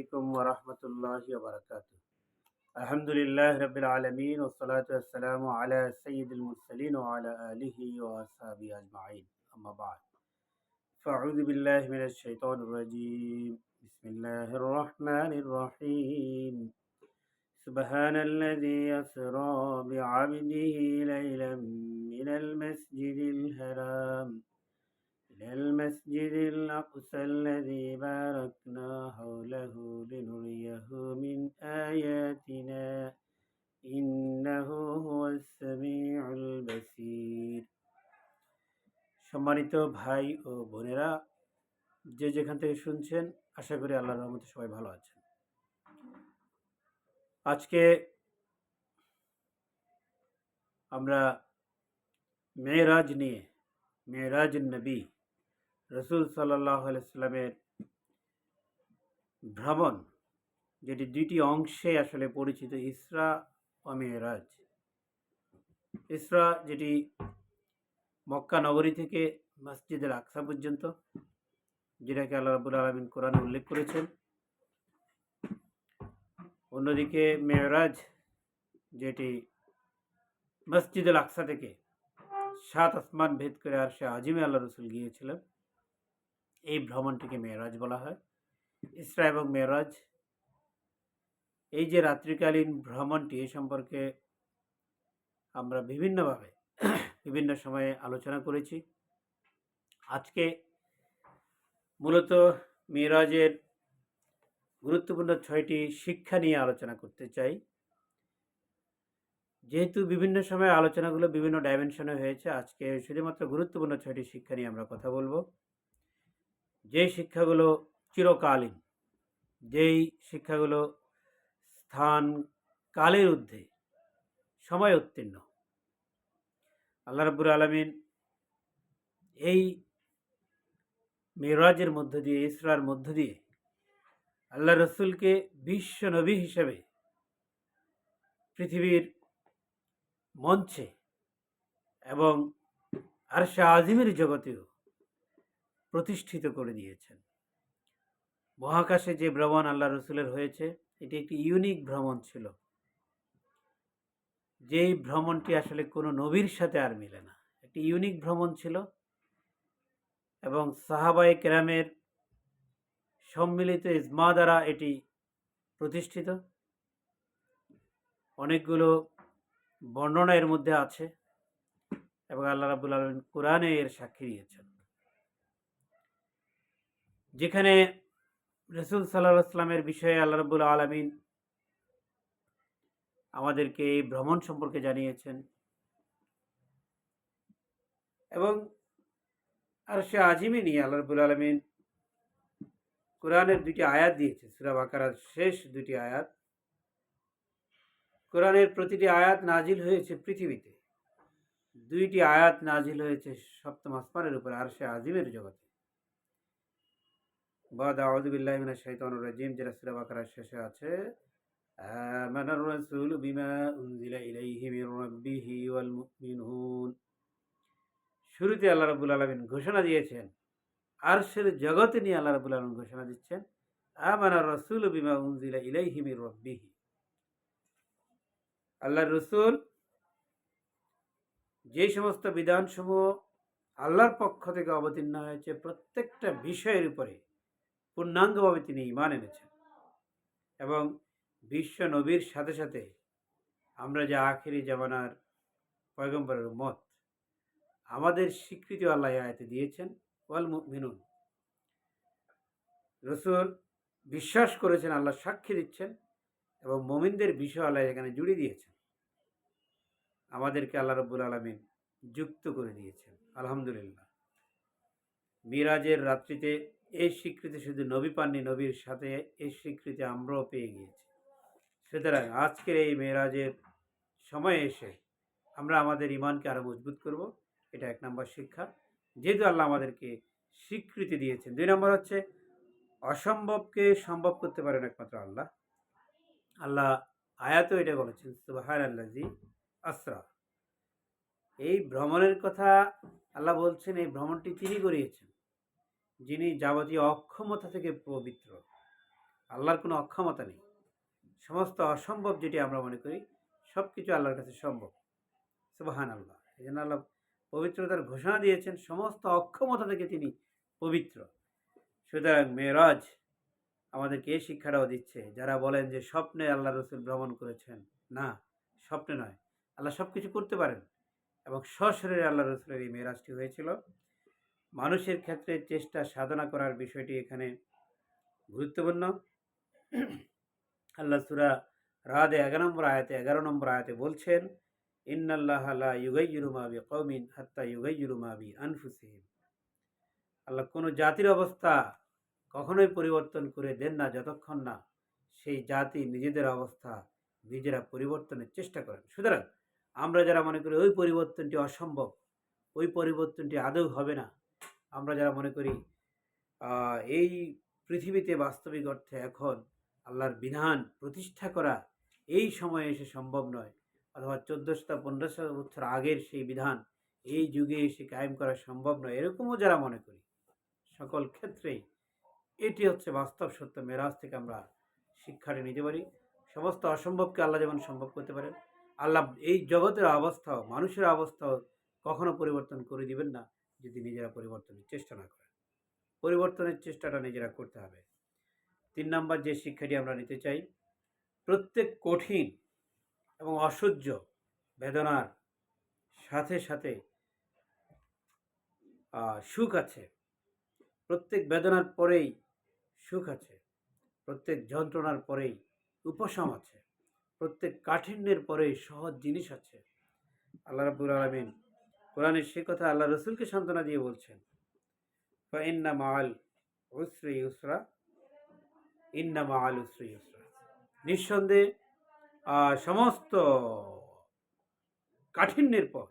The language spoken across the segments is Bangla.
عليكم ورحمة الله وبركاته. الحمد لله رب العالمين والصلاة والسلام على سيد المرسلين وعلى آله وأصحابه أجمعين. أما بعد فأعوذ بالله من الشيطان الرجيم. بسم الله الرحمن الرحيم. سبحان الذي يسرى بعبده ليلا من المسجد الحرام. إلى المسجد الأقصى الذي باركنا حوله لنريه من آياتنا إنه هو السميع البصير সম্মানিত ভাই ও বোনেরা যে যেখান থেকে শুনছেন আশা করি আল্লাহর রহমতে সবাই ভালো আছেন আজকে আমরা মেয়েরাজ নিয়ে মেয়েরাজ নবী রসুল আলাইস্লামের ভ্রমণ, যেটি দুইটি অংশে আসলে পরিচিত, ইসরা ও মেয়েরাজ ইসরা, যেটি মক্কা নগরী থেকে মসজিদের আকসা পর্যন্ত, যেটাকে আল্লাহ রাবুল আলমিন কোরআনে উল্লেখ করেছেন। অন্যদিকে মেয়রাজ যেটি মসজিদুল আকসা থেকে সাত আসমান ভেদ করে আর সে আজিমে আল্লাহ রসুল গিয়েছিলেন। এই ভ্রমণটিকে মেয়রাজ বলা হয়। ইসরা এবং মেয়রাজ এই যে রাত্রিকালীন ভ্রমণটি এ সম্পর্কে আমরা বিভিন্নভাবে, বিভিন্ন সময়ে আলোচনা করেছি। আজকে মূলত মেয়েরাজের গুরুত্বপূর্ণ ছয়টি শিক্ষা নিয়ে আলোচনা করতে চাই। যেহেতু বিভিন্ন সময় আলোচনাগুলো বিভিন্ন ডাইমেনশনে হয়েছে, আজকে শুধুমাত্র গুরুত্বপূর্ণ ছয়টি শিক্ষা নিয়ে আমরা কথা বলব। যে শিক্ষাগুলো চিরকালীন, যেই শিক্ষাগুলো স্থান কালের ঊর্ধ্বে, সময় উত্তীর্ণ। আল্লাহ রব্বুর আলমিন এই মেরাজের মধ্য দিয়ে, ইসরার মধ্য দিয়ে আল্লাহ রসুলকে বিশ্ব নবী হিসেবে পৃথিবীর মঞ্চে এবং আরশা আজিমের জগতেও প্রতিষ্ঠিত করে দিয়েছেন। মহাকাশে যে ভ্রমণ আল্লাহ রসুলের হয়েছে, এটি একটি ইউনিক ভ্রমণ ছিল। যেই ভ্রমণটি আসলে কোনো নবীর সাথে আর মিলে না। একটি ইউনিক ভ্রমণ ছিল এবং সাহাবাই কেরামের সম্মিলিত ইজমা দ্বারা এটি প্রতিষ্ঠিত। অনেকগুলো বর্ণনা এর মধ্যে আছে এবং আল্লাহ রাবুল আলমিন কোরআনে এর সাক্ষী দিয়েছেন। যেখানে রসুল সাল্লাহ আসলামের বিষয়ে আল্লাহ রাবুল আলমিন আমাদেরকে এই ভ্রমণ সম্পর্কে জানিয়েছেন। এবং আর সে আজিমে নিয়ে আল্লাহ রবুল আলমিন কোরআনের দুটি আয়াত দিয়েছে, সুরা বাকারার শেষ দুটি আয়াত। কোরআনের প্রতিটি আয়াত নাজিল হয়েছে পৃথিবীতে। দুইটি আয়াত নাজিল হয়েছে সপ্তম আসমানের উপরে আর সে আজিমের জগতে। বাদ আউযুবিল্লাহি মিনাশ শাইতানির রাজিম। যেটা সূরা বাকারার শেষে আছে। আমানার রাসূলু বিমা উনজিলা ইলাইহি মির রাব্বিহি ওয়াল মুমিনুন। শুরুতে আল্লাহ রাব্বুল আলামিন ঘোষণা দিয়েছেন, আরশের জগতে নিয়ে আল্লাহ রাব্বুল আলামিন ঘোষণা দিচ্ছেন, আমানার রাসূলু বিমা উনজিলা ইলাইহি মির রাব্বিহি। আল্লাহর রসুল যে সমস্ত বিধানসমূহ আল্লাহর পক্ষ থেকে অবতীর্ণ হয়েছে, প্রত্যেকটা বিষয়ের উপরে পূর্ণাঙ্গভাবে তিনি ইমান এনেছেন। এবং বিশ্ব নবীর সাথে সাথে আমরা যে আখেরি জামানার পয়গম্বরের মত আমাদের স্বীকৃতি আল্লাহ আয়তে দিয়েছেন, ওয়াল মিনুন রসুল বিশ্বাস করেছেন, আল্লাহ সাক্ষী দিচ্ছেন এবং মোমিনদের বিষয় আল্লাহ এখানে জুড়ে দিয়েছেন। আমাদেরকে আল্লাহ রব্বুল আলমিন যুক্ত করে দিয়েছেন, আলহামদুলিল্লাহ। মিরাজের রাত্রিতে এই স্বীকৃতি শুধু নবী পাননি, নবীর সাথে এই স্বীকৃতি আমরাও পেয়ে গিয়েছি। সুতরাং আজকের এই মেয়েরাজের সময় এসে আমরা আমাদের ইমানকে আরও মজবুত করব। এটা এক নম্বর শিক্ষা। যেহেতু আল্লাহ আমাদেরকে স্বীকৃতি দিয়েছেন, দুই নম্বর হচ্ছে অসম্ভবকে সম্ভব করতে পারেন একমাত্র আল্লাহ। আল্লাহ আয়াতও এটা বলেছেন সুবাহার আল্লাহি আসরা। এই ভ্রমণের কথা আল্লাহ বলছেন, এই ভ্রমণটি তিনি করিয়েছেন। যিনি যাবতীয় অক্ষমতা থেকে পবিত্র। আল্লাহর কোনো অক্ষমতা নেই। সমস্ত অসম্ভব যেটি আমরা মনে করি সব কিছু আল্লাহর কাছে সম্ভব। সুবাহান আল্লাহ এই জন্য আল্লাহ পবিত্রতার ঘোষণা দিয়েছেন, সমস্ত অক্ষমতা থেকে তিনি পবিত্র। সুতরাং মেয়েরাজ আমাদেরকে এই শিক্ষাটাও দিচ্ছে, যারা বলেন যে স্বপ্নে আল্লাহ রসুল ভ্রমণ করেছেন। না, স্বপ্নে নয়। আল্লাহ সব কিছু করতে পারেন। এবং সশরীরে আল্লাহ রসুলের এই মেয়েরাজটি হয়েছিল। মানুষের ক্ষেত্রে চেষ্টা সাধনা করার বিষয়টি এখানে গুরুত্বপূর্ণ। আল্লাহ সুরা রাদে এগারো নম্বর আয়াতে এগারো নম্বর আয়াতে বলছেন, ইন্নাল্লাহ লা ইউগাইয়িরুমা বি কওমিন হাত্তা ইউগাইয়িরুমা বি আনফুসিহিম আল্লাহ কোনো জাতির অবস্থা কখনোই পরিবর্তন করে দেন না যতক্ষণ না সেই জাতি নিজেদের অবস্থা নিজেরা পরিবর্তনের চেষ্টা করেন। সুতরাং আমরা যারা মনে করি ওই পরিবর্তনটি অসম্ভব, ওই পরিবর্তনটি আদৌ হবে না আমরা যারা মনে করি এই পৃথিবীতে বাস্তবিক অর্থে এখন আল্লাহর বিধান প্রতিষ্ঠা করা এই সময়ে এসে সম্ভব নয়। অথবা চোদ্দোশো পনেরোশো বছর আগের সেই বিধান এই যুগে এসে কায়েম করা সম্ভব নয়, এরকমও যারা মনে করি। সকল ক্ষেত্রেই এটি হচ্ছে বাস্তব সত্য মেরাজ থেকে আমরা শিক্ষাটা নিতে পারি সমস্ত অসম্ভবকে আল্লাহ যেমন সম্ভব করতে পারেন, আল্লাহ এই জগতের অবস্থাও, মানুষের অবস্থাও কখনো পরিবর্তন করে দিবেন না। যদি নিজেরা পরিবর্তনের চেষ্টা না করেন। পরিবর্তনের চেষ্টাটা নিজেরা করতে হবে। তিন নম্বর যে শিক্ষাটি আমরা নিতে চাই, প্রত্যেক কঠিন এবং অসহ্য বেদনার সাথে সাথে সুখ আছে। প্রত্যেক বেদনার পরেই সুখ আছে। প্রত্যেক যন্ত্রণার পরেই উপশম আছে। প্রত্যেক কাঠিন্যের পরেই সহজ জিনিস আছে। আল্লাহ রাবুল আলমিন কোরআনের সে কথা আল্লাহ রসুলকে সান্ত্বনা দিয়ে বলছেন ইন্না মাল উসরি ইউসরা, ইন্না মাল উসরি ইউসরা। নিঃসন্দেহে সমস্ত কাঠিন্যের পর,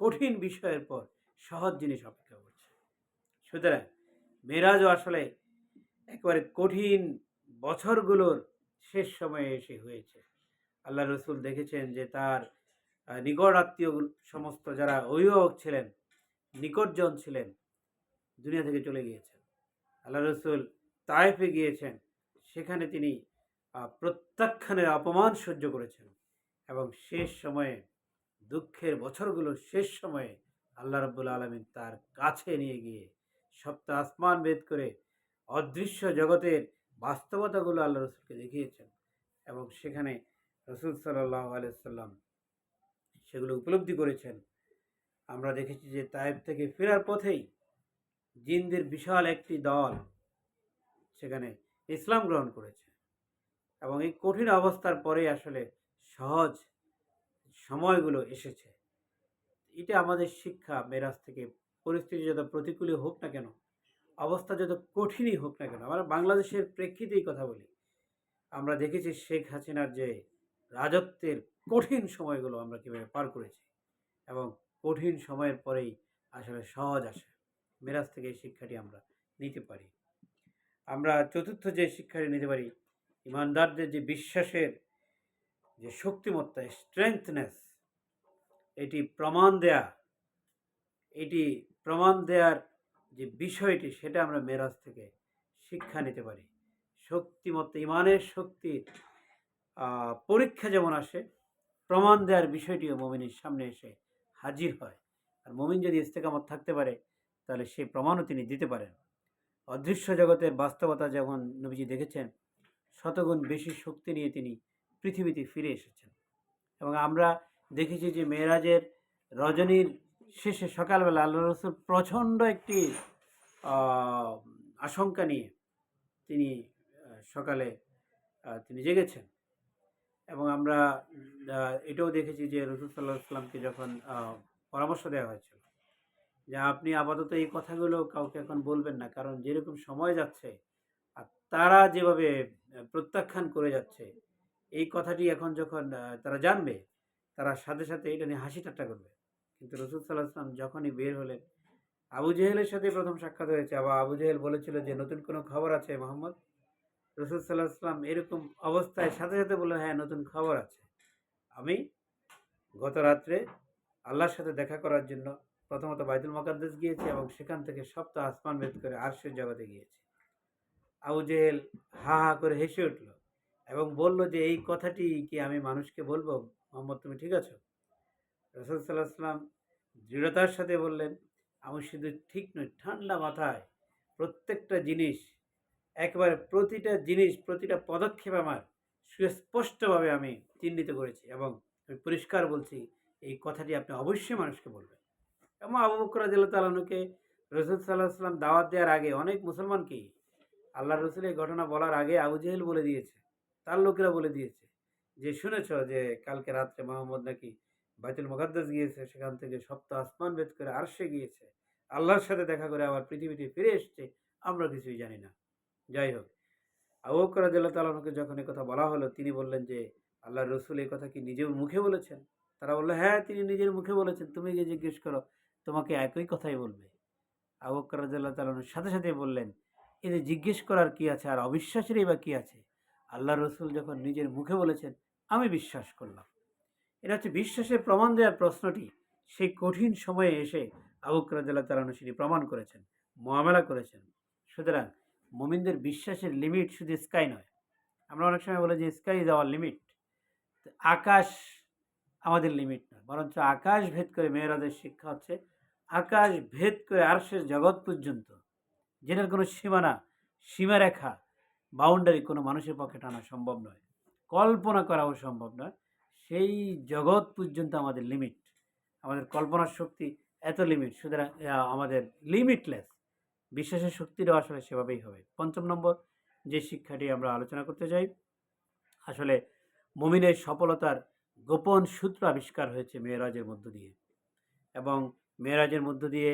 কঠিন বিষয়ের পর সহজ জিনিস অপেক্ষা করছে। সুতরাং মেরাজও আসলে একবারে কঠিন বছরগুলোর শেষ সময়ে এসে হয়েছে। আল্লাহ রসুল দেখেছেন যে তার নিকট আত্মীয় সমস্ত যারা অভিভাবক ছিলেন, নিকটজন ছিলেন, দুনিয়া থেকে চলে গিয়েছেন। আল্লাহ রসুল তায়েফে গিয়েছেন, সেখানে তিনি প্রত্যাখ্যানের অপমান সহ্য করেছেন এবং শেষ সময়ে, দুঃখের বছরগুলো শেষ সময়ে আল্লাহ রব্বুল আলমিন তার কাছে নিয়ে গিয়ে সপ্তাহ আসমান ভেদ করে অদৃশ্য জগতের বাস্তবতাগুলো আল্লাহ রসুলকে দেখিয়েছেন এবং সেখানে রসুল সাল্লাহ আলাইসাল্লাম সেগুলো উপলব্ধি করেছেন। আমরা দেখেছি যে তায়েব থেকে ফেরার পথেই জিনদের বিশাল একটি দল সেখানে ইসলাম গ্রহণ করেছে এবং এই কঠিন অবস্থার পরে আসলে সহজ সময়গুলো এসেছে। এটা আমাদের শিক্ষা, মেরাজ থেকে পরিস্থিতি যত প্রতিকূলই হোক না কেন, অবস্থা যত কঠিনই হোক না কেন, আমরা বাংলাদেশের প্রেক্ষিতেই কথা বলি। আমরা দেখেছি শেখ হাসিনার যে রাজত্বের কঠিন সময়গুলো আমরা কীভাবে পার করেছি এবং কঠিন সময়ের পরেই আসলে সহজ আসে। মেরাজ থেকে এই শিক্ষাটি আমরা নিতে পারি। আমরা চতুর্থ যে শিক্ষাটি নিতে পারি, ইমানদারদের যে বিশ্বাসের যে শক্তিমত্তা স্ট্রেংথনেস এটি প্রমাণ দেয়া, এটি প্রমাণ দেওয়ার যে বিষয়টি, সেটা আমরা মেরাজ থেকে শিক্ষা নিতে পারি। শক্তিমত্তা, ইমানের শক্তির পরীক্ষা যেমন আসে প্রমাণ দেওয়ার বিষয়টিও মমিনের সামনে এসে হাজির হয়। আর মমিন যদি ইস্তেকামত থাকতে পারে, তাহলে সেই প্রমাণও তিনি দিতে পারেন। অদৃশ্য জগতের বাস্তবতা যেমন নবীজি দেখেছেন, শতগুণ বেশি শক্তি নিয়ে তিনি পৃথিবীতে ফিরে এসেছেন। এবং আমরা দেখেছি যে মেয়েরাজের রজনীর শেষে সকালবেলা আল্লাহ রসুল প্রচণ্ড একটি আশঙ্কা নিয়ে তিনি সকালে তিনি জেগেছেন। এবং আমরা এটাও দেখেছি যে রসুল সাল্লাহ সাল্লামকে যখন পরামর্শ দেওয়া হয়েছিল যে আপনি আপাতত এই কথাগুলো কাউকে এখন বলবেন না, কারণ যেরকম সময় যাচ্ছে আর তারা যেভাবে প্রত্যাখ্যান করে যাচ্ছে, এই কথাটি এখন যখন তারা জানবে, তারা সাথে সাথে এটা নিয়ে হাসি ঠাট্টা করবে। কিন্তু রসুল সাল্লাহ আসলাম যখনই বের হলেন, আবু জেহেলের সাথে প্রথম সাক্ষাৎ হয়েছে, আবার আবু জেহেল বলেছিল যে, নতুন কোনো খবর আছে মোহাম্মদ? রসুল সাল্লাহ আসলাম এরকম অবস্থায় সাথে সাথে বললেন হ্যাঁ নতুন খবর আছে। আমি গত রাত্রে আল্লাহর সাথে দেখা করার জন্য প্রথমত বাইতুল মকাদ্দেস গিয়েছি এবং সেখান থেকে সপ্তাহ আসমান ভেদ করে আরশের জগতে গিয়েছি। আবু জেহেল হা হা করে হেসে উঠল এবং বলল যে, এই কথাটি কি আমি মানুষকে বলব? মোহাম্মদ, তুমি ঠিক আছো? রসুল সাল্লাহ সাল্লাম দৃঢ়তার সাথে বললেন, আমি শুধু ঠিক নয় ঠান্ডা মাথায় প্রত্যেকটা জিনিস একেবারে প্রতিটা জিনিস, প্রতিটা পদক্ষেপ আমার সুস্পষ্টভাবে আমি চিহ্নিত করেছি এবং আমি পরিষ্কার বলছি, এই কথাটি আপনি অবশ্যই মানুষকে বলবেন। এবং আবু বকর রাদিয়াল্লাহু তাআলাকে রসুল সাল্লাহ সাল্লাম দাওয়াত দেওয়ার আগে অনেক মুসলমানকেই আল্লাহ রসুল এই ঘটনা বলার আগে আবু বলে দিয়েছে, তার লোকেরা বলে দিয়েছে যে, শুনেছ যে, কালকে রাত্রে মোহাম্মদ নাকি বাইতুল মুকাদ্দাস গিয়েছে, সেখান থেকে সপ্ত আসমান ভেদ করে আরশে গিয়েছে, আল্লাহর সাথে দেখা করে আবার পৃথিবীতে ফিরে এসছে, আমরা কিছুই জানি না। যাই হোক আবু বকর রাদিয়াল্লাহু তাআলাকে যখন এই কথা বলা হলো, তিনি বললেন যে আল্লাহ রসুল এই কথা কি নিজের মুখে বলেছেন? তারা বলল হ্যাঁ তিনি নিজের মুখে বলেছেন। তুমি গিয়ে জিজ্ঞেস করো, তোমাকে একই কথাই বলবে। আবু বকর রাদিয়াল্লাহু তাআলার সাথে সাথে বললেন এতে জিজ্ঞেস করার কি আছে, আর অবিশ্বাসেরই বা কি আছে? আল্লাহ রসুল যখন নিজের মুখে বলেছেন, আমি বিশ্বাস করলাম। এটা হচ্ছে বিশ্বাসের প্রমাণ দেওয়ার প্রশ্নটি। সেই কঠিন সময়ে এসে আবু বকর রাদিয়াল্লাহু তাআলা সেটি প্রমাণ করেছেন, মোয়ামেলা করেছেন। সুতরাং মোমিনদের বিশ্বাসের লিমিট শুধু স্কাই নয়। আমরা অনেক সময় বলি যে স্কাই ইজ আওয়ার লিমিট আকাশ আমাদের লিমিট নয়, বরঞ্চ আকাশ ভেদ করে মেয়েরাদের শিক্ষা হচ্ছে, আকাশ ভেদ করে আরশের জগৎ পর্যন্ত, যেটার কোনো সীমানা, সীমারেখা বাউন্ডারি কোনো মানুষের পক্ষে টানা সম্ভব নয়। কল্পনা করাও সম্ভব নয়। সেই জগৎ পর্যন্ত আমাদের লিমিট আমাদের কল্পনার শক্তি এত লিমিট সুতরাং আমাদের লিমিটলেস বিশ্বাসের শক্তিটাও আসলে সেভাবেই হবে। পঞ্চম নম্বর যে শিক্ষাটি আমরা আলোচনা করতে চাই, আসলে মমিনের সফলতার গোপন সূত্র আবিষ্কার হয়েছে মেয়েরাজের মধ্য দিয়ে এবং মেয়েরাজের মধ্য দিয়ে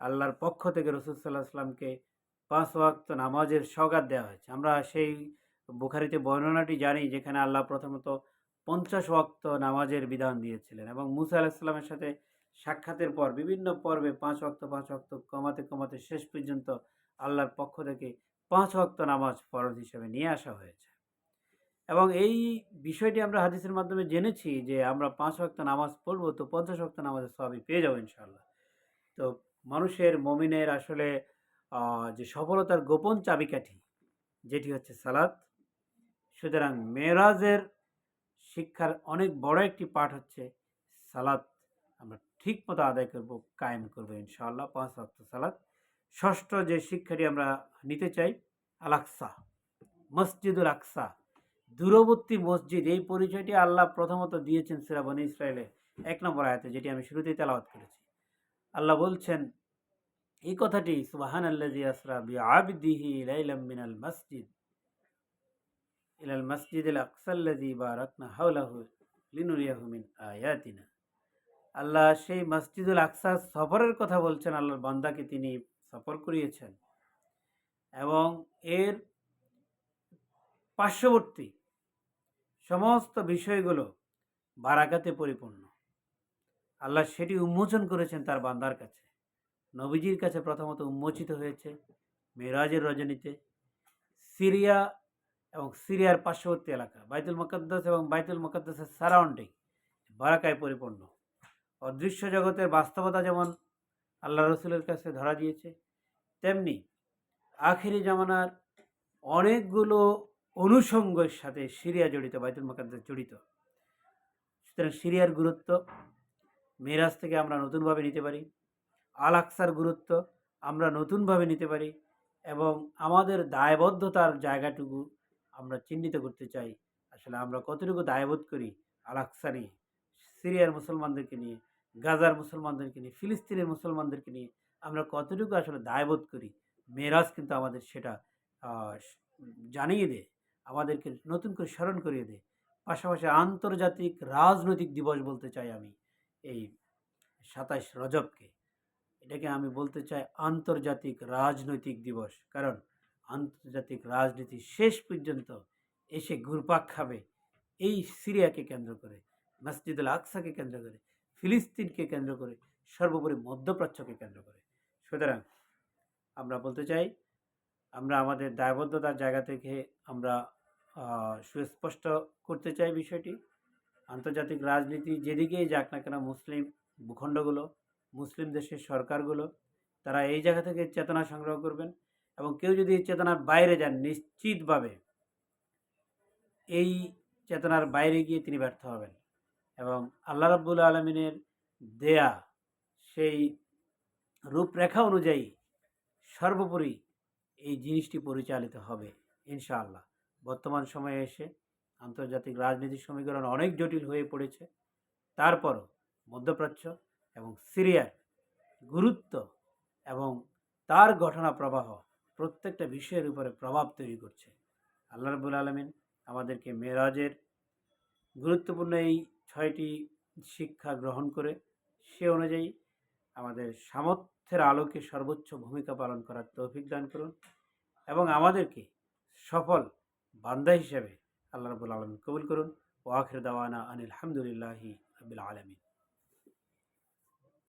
আল্লাহর পক্ষ থেকে রসুল সাল্লাহ আসলামকে পাঁচ ওয়াক্ত নামাজের সওগাত দেওয়া হয়েছে। আমরা সেই বুখারিতে বর্ণনাটি জানি যেখানে আল্লাহ প্রথমত পঞ্চাশ ওয়াক্ত নামাজের বিধান দিয়েছিলেন এবং মুসা আলাহিসাল্লামের সাথে সাক্ষাতের পর, বিভিন্ন পর্বে পাঁচ ওয়াক্ত পাঁচ ওয়াক্ত কমাতে কমাতে শেষ পর্যন্ত আল্লাহর পক্ষ থেকে পাঁচ ওয়াক্ত নামাজ ফরজ হিসেবে নিয়ে আসা হয়েছে। এবং এই বিষয়টি আমরা হাদিসের মাধ্যমে জেনেছি যে আমরা পাঁচ ওয়াক্ত নামাজ পড়ব তো পঞ্চাশ ওয়াক্ত নামাজের সবই পেয়ে যাব ইনশাল্লাহ তো মানুষের, মমিনের আসলে যে সফলতার গোপন চাবিকাঠি যেটি হচ্ছে সালাত, সুতরাং মেরাজের শিক্ষার অনেক বড় একটি পাঠ হচ্ছে সালাত। আমরা ঠিক মতো আদায় করব, কায়েম করব ইনশাআল্লাহ। পাঁচ ওয়াক্ত সালাত। ষষ্ঠ যে শিক্ষাটি আমরা নিতে চাই আলাকসা মসজিদুল আকসা। দূরবর্তী মসজিদ, এই পরিচয়টি আল্লাহ প্রথমত দিয়েছেন সিরাবনি ইসরায়েলের এক নম্বর আয়াতে, যেটি আমি শুরুতেই তেলাওয়াত করেছি। আল্লাহ বলছেন, এই কথাটি সুবাহান আল্লাজি আসরা বি আবদিহি মসজিদ, ইলাল মসজিদ আকসাল্লাজি বারাকনা হাওলাহু লিনুরিয়াহু আয়াতিনা। আল্লাহ সেই মসজিদুল আকসা সফরের কথা বলছেন, আল্লাহর বান্দাকে তিনি সফর করিয়েছেন। এবং এর পার্শ্ববর্তী সমস্ত বিষয়গুলো বারাকাতে পরিপূর্ণ। আল্লাহ সেটি উন্মোচন করেছেন তার বান্দার কাছে। নবীজির কাছে প্রথমত উন্মোচিত হয়েছে মেরাজের রজনীতে। সিরিয়া এবং সিরিয়ার পার্শ্ববর্তী এলাকা, বাইতুল মুকদ্দাস এবং বাইতুল মুকদ্দাসের সারাউন্ডিং বারাকায় পরিপূর্ণ। অদৃশ্য জগতের বাস্তবতা যেমন আল্লাহ রসুলের কাছে ধরা দিয়েছে, তেমনি আখেরি জামানার অনেকগুলো অনুষঙ্গের সাথে সিরিয়া জড়িত, বাইতুল মুকদ্দাস জড়িত। সুতরাং সিরিয়ার গুরুত্ব মেরাজ থেকে আমরা নতুনভাবে নিতে পারি, আল আকসার গুরুত্ব আমরা নতুনভাবে নিতে পারি এবং আমাদের দায়বদ্ধতার জায়গাটুকু আমরা চিহ্নিত করতে চাই। আসলে আমরা কতটুকু দায়বোধ করি আল আকসা নিয়ে, সিরিয়ার মুসলমানদেরকে নিয়ে গাজার মুসলমানদেরকে নিয়ে, ফিলিস্তিনের মুসলমানদেরকে নিয়ে আমরা কতটুকু আসলে দায়বোধ করি, মেরাজ কিন্তু আমাদের সেটা জানিয়ে দেয়, আমাদেরকে নতুন করে স্মরণ করিয়ে দেয়। পাশাপাশি আন্তর্জাতিক রাজনৈতিক দিবস বলতে চাই আমি, এই সাতাশ রজবকে। এটাকে আমি বলতে চাই আন্তর্জাতিক রাজনৈতিক দিবস, কারণ আন্তর্জাতিক রাজনীতি শেষ পর্যন্ত এসে ঘুরপাক খাবে, এই সিরিয়াকে কেন্দ্র করে, মসজিদুল আকসাকে কেন্দ্র করে। ফিলিস্তিনকে কেন্দ্র করে, সর্বোপরি মধ্যপ্রাচ্যকে কেন্দ্র করে। সুতরাং আমরা বলতে চাই, আমরা আমাদের দায়বদ্ধতার জায়গা থেকে আমরা সুস্পষ্ট করতে চাই বিষয়টি। আন্তর্জাতিক রাজনীতি যেদিকেই যাক না কেন মুসলিম ভূখণ্ডগুলো, মুসলিম দেশের সরকারগুলো, তারা এই জায়গা থেকে চেতনা সংগ্রহ করবেন এবং কেউ যদি চেতনার বাইরে যান, নিশ্চিতভাবে এই চেতনার বাইরে গিয়ে তিনি ব্যর্থ হবেন। এবং আল্লাহ রাব্বুল আলমিনের দেয়া সেই রূপরেখা অনুযায়ী সর্বোপরি এই জিনিসটি পরিচালিত হবে, ইনশাআল্লাহ। বর্তমান সময়ে এসে আন্তর্জাতিক রাজনীতির সমীকরণ অনেক জটিল হয়ে পড়েছে। তারপরও মধ্যপ্রাচ্য এবং সিরিয়ার গুরুত্ব এবং তার ঘটনা প্রবাহ প্রত্যেকটা বিষয়ের উপরে প্রভাব তৈরি করছে। আল্লাহ রবুল আলমিন আমাদেরকে মেরাজের গুরুত্বপূর্ণ এই ছয়টি শিক্ষা গ্রহণ করে সে অনুযায়ী আমাদের সামর্থ্যের আলোকে সর্বোচ্চ ভূমিকা পালন করার তৌফিক দান করুন এবং আমাদেরকে সফল বান্দা হিসেবে আল্লাহ রবুল আলম কবুল করুন। ও আখির দাওয়ানা আনিল হামদুলিল্লাহি রবিল আলমিন।